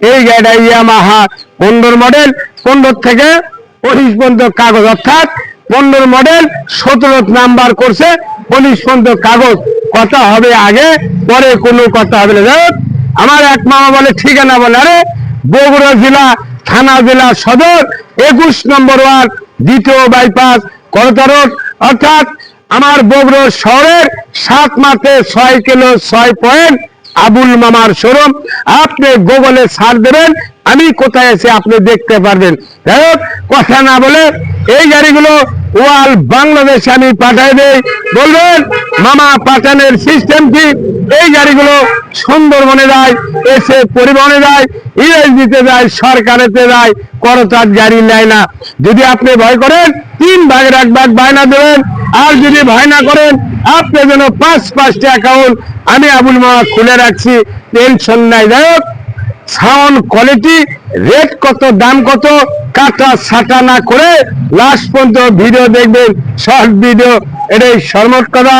এই গাড়িটা ইয়ামাহা পনেরো মডেল পনেরো থেকে পঁচিশ পর্যন্ত কাগজ, অর্থাৎ পনেরো মডেল সতেরো নাম্বার করছে পঁচিশ পর্যন্ত কাগজ। কথা হবে আগে, পরে কোনো কথা হবে না। আমার এক মামা বলে, ঠিকানা বলে, আরে, বগুড়া জেলা, থানা জেলা সদর, একুশ নম্বর ওয়ার্ড, দ্বিতীয় বাইপাস করতা অর্থাৎ আমার বগুড়া শহরের সাত মাসে ছয় কিলো ছয় পয়েন্ট আবুল মামার শোরুম। আপনি গুগলে সার দেবেন, আমি কোথায় এসে আপনি দেখতে পারবেন। যাই কথা না বলে এই গাড়িগুলো ওয়াল বাংলাদেশে আমি পাঠাই দেই। বলবেন মামা পাঠানোর সিস্টেম কি? এই গাড়িগুলো সুন্দরবনে যায়, এসে পরিবহনে যায় ইএস দিতে যায়, সরকারেতে যায়, করতার গাড়ি নেয় না। যদি আপনি ভয় করেন, তিন ভাগের এক ভাগ বায়না দেবেন। আর যদি ভয় না করেন, আপনি যেন পাঁচ পাঁচটা অ্যাকাউন্ট আমি আবুল মামা খুলে রাখছি। টেনশন নাই। যাই হোক সাউন্ড কোয়ালিটি রেট কত, দাম কত, কাটা ছাটা না করে লাস্ট পর্যন্ত ভিডিও দেখবেন শর্ট ভিডিও এটাই সর্বত কথা।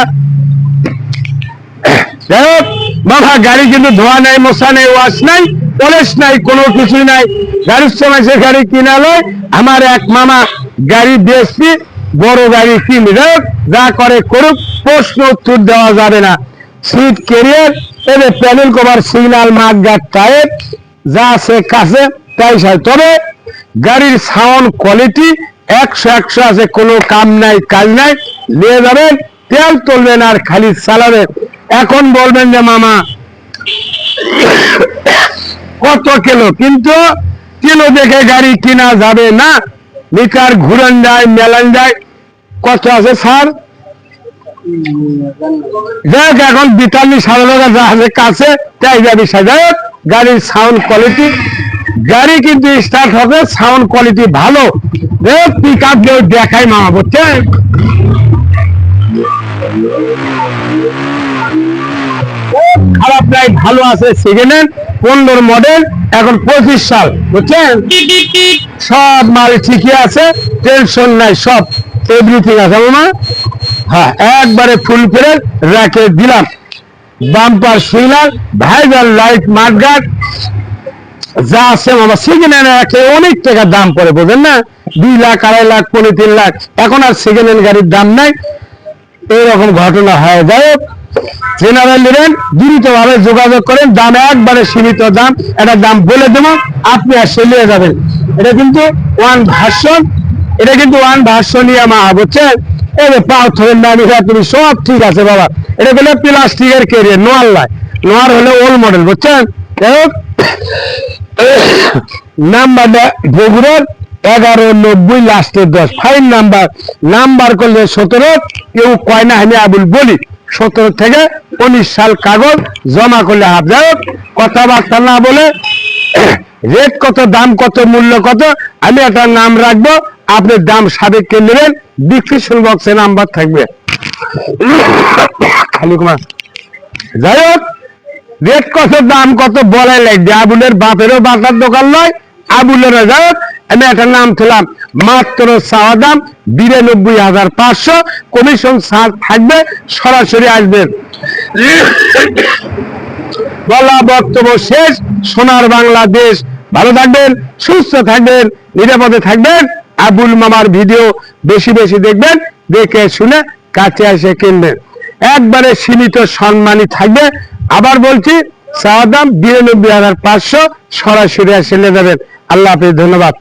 বাবা, গাড়ি কিন্তু ধোয়া নাই মশা নাই, ওয়াশ নাই, পলিশ নাই, কোনো কিছুই নাই। গাড়ির সময় সে গাড়ি কিনা লয়, আমার এক মামা গাড়ি বেশি বড় গাড়ি কিনে যা করে করুক, প্রশ্ন উত্তর দেওয়া যাবে না। সিট কেরিয়ার এদের panel cover signal mudguard tyre যা আছে কাছে, তাই সাই। তবে গাড়ির সাউন্ড কোয়ালিটি একশো একশো আছে, কোনো কাম নাই, কাজ নাই, নিয়ে যাবেন, তেল তুলবেন আর খালি চালাবেন। এখন বলবেন যে মামা কত কিলো? কিন্তু কিলো দেখে গাড়ি কিনা যাবে না। মিটার ঘুরান যায় মেলান যায়। কত আছে স্যার? যাক এখন হাজার টাকা যা আছে কাছে তাই যাবি হোক, গাড়ির সাউন্ড কোয়ালিটি গাড়ি কিন্তু স্টার্ট হবে সাউন্ড কোয়ালিটি ভালো। পিক আপ দেখাই মামা বুঝছেন? নাই ভালো আছে সেকেন্ড হ্যান্ড পনেরো মডেল এখন পঁচিশ সাল, বুঝছেন? সব মাল ঠিকই আছে টেনশন নাই, সব এভরিথিং আছে, মামা। হ্যাঁ একবারে ফুল ফেরে রেখে দিলাম। বাম্পার সুইলার ভাইজার লাইট মাঠগাট যা আছে, মামা সেকেন্ড হ্যান্ড রাখলে অনেক টাকা দাম পড়ে বোঝেন না? দুই লাখ, আড়াই লাখ, পনেরো তিন লাখ, এখন আর সেকেন্ড হ্যান্ড গাড়ির দাম নাই। এইরকম ঘটনা হয়। যাই জেনারেল নেবেন দ্রুত ভাবে যোগাযোগ করেন। দাম একবারে সীমিত দাম। এটা দাম বলে দেবো, আপনি আসে নিয়ে যাবেন। এটা কিন্তু ওয়ান ভার্সন এটা কিন্তু ওয়ান ভার্সন ইয়ে মা বুঝছেন এই যে পাও থবেন না আমি তুমি সব ঠিক আছে বাবা। এটা বলে প্লাস্টিকের কেরিয়ার নোয়ার লাই। নোয়ার হলে ওল্ড মডেল বুঝছেন? নাম্বারটা বগুড়ার, এগারো, নব্বই লাস্টের দশ। ফাইন নাম্বার নাম্বার করলে সতেরো, কেউ কয় না আবুল বলি। সতেরো থেকে উনিশ সাল কাগজ জমা করলে হাফ যাই কথাবার্তা না বলে রেট কত, দাম কত, মূল্য কত, আমি একটা নাম রাখব, আপনি দাম সাবেককে নেবেন ডিসক্রিপশন বক্সে নাম্বার থাকবে। খালি কুমার যাই হোক রেট কত, দাম কত বলাই লাগবে। আবুলের বাপেরও বাটার দোকান নয় আবুলের যাই হোক আমি একটা নাম তুলাম মাত্র চাওয়া দাম বিরানব্বই হাজার পাঁচশো। কমিশন ছাড় থাকবে, সরাসরি আসবেন বলা বক্তব্য শেষ, সোনার বাংলাদেশ। ভালো থাকবেন, সুস্থ থাকবেন, নিরাপদে থাকবেন। আবুল মামার ভিডিও বেশি বেশি দেখবেন, দেখে শুনে কাছে এসে কিনবেন। একবারে সীমিত সম্মানই থাকবে। আবার বলছি চাওয়া দাম বিরানব্বই হাজার পাঁচশো সরাসরি আসে যাবেন। আল্লাহ হাফিজ ধন্যবাদ।